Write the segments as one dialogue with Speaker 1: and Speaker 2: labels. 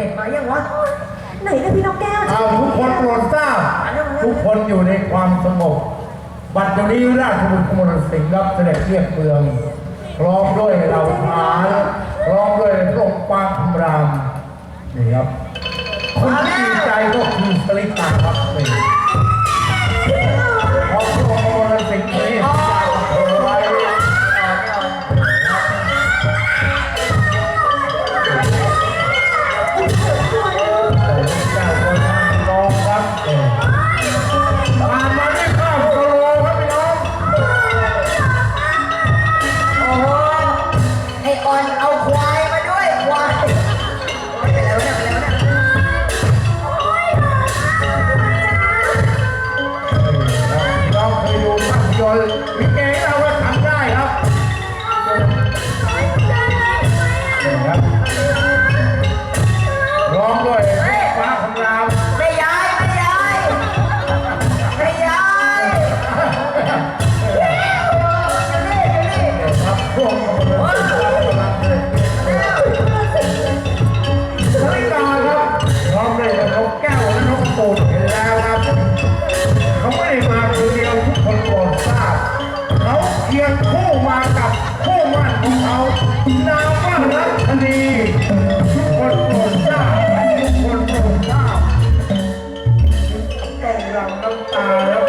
Speaker 1: ด็จมาอย่างวะ
Speaker 2: ไหนนะพี่น้องแก้ว
Speaker 3: เอาทุกคนโปรดทราบ ทุกคนอยู่ในความสงบ บัดเดี๋ยวนี้ราชบุตรกมลสิงห์รับเสด็จเรียบเมืองพร้อมด้วยเรา
Speaker 1: และ
Speaker 3: นกปูดเห็นแล้วครับ เขาไม่มาคนเดียวทุกคนโปรดทราบเขาเคียงคู่มากับคู่มั่นของเขานามว่ารัชนีทุกคนโปรดทราบทุกคนโปรดทราบต้องรำน้ำตาและ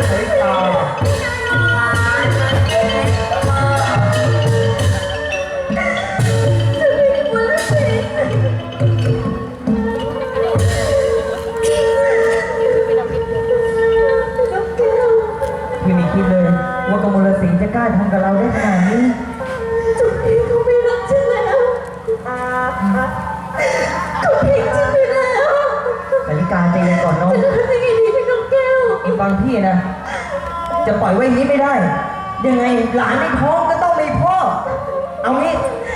Speaker 1: ไม่คิดเลย ว่ากมลสิงห์จะกล้าทำกับเราได้ขนาดนี้
Speaker 2: จุดนี้เขาไม่รักฉันแล้วเขาทิ้งฉันไปแล้ว
Speaker 1: สาริกาใจเย็นก่อนน้อง
Speaker 2: จะทำยังไงดีพี่น้องแก้ว
Speaker 1: อีกฟังพี่นะ จะปล่อยไว้อย่างนี้ไม่ได้ ยังไงหลานในท้องก็ต้องมีพ่อ เอางี้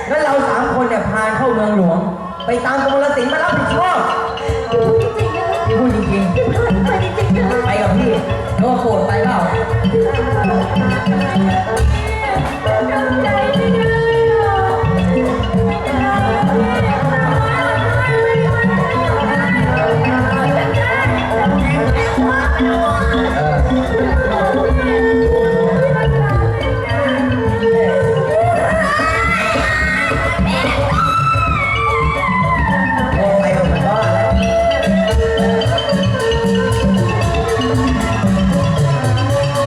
Speaker 1: งั้นเราสามคนเนี่ยพาเข้าเมืองหลวง ไปตามกมลสิงห์มารับผิดชอบ
Speaker 2: จริงๆนะ
Speaker 1: พี่พูดจริง
Speaker 2: ไปจริงๆนะ
Speaker 1: ๆไปกับพี่โน้ตโกรธไป เปล่า
Speaker 2: น้องแก้ว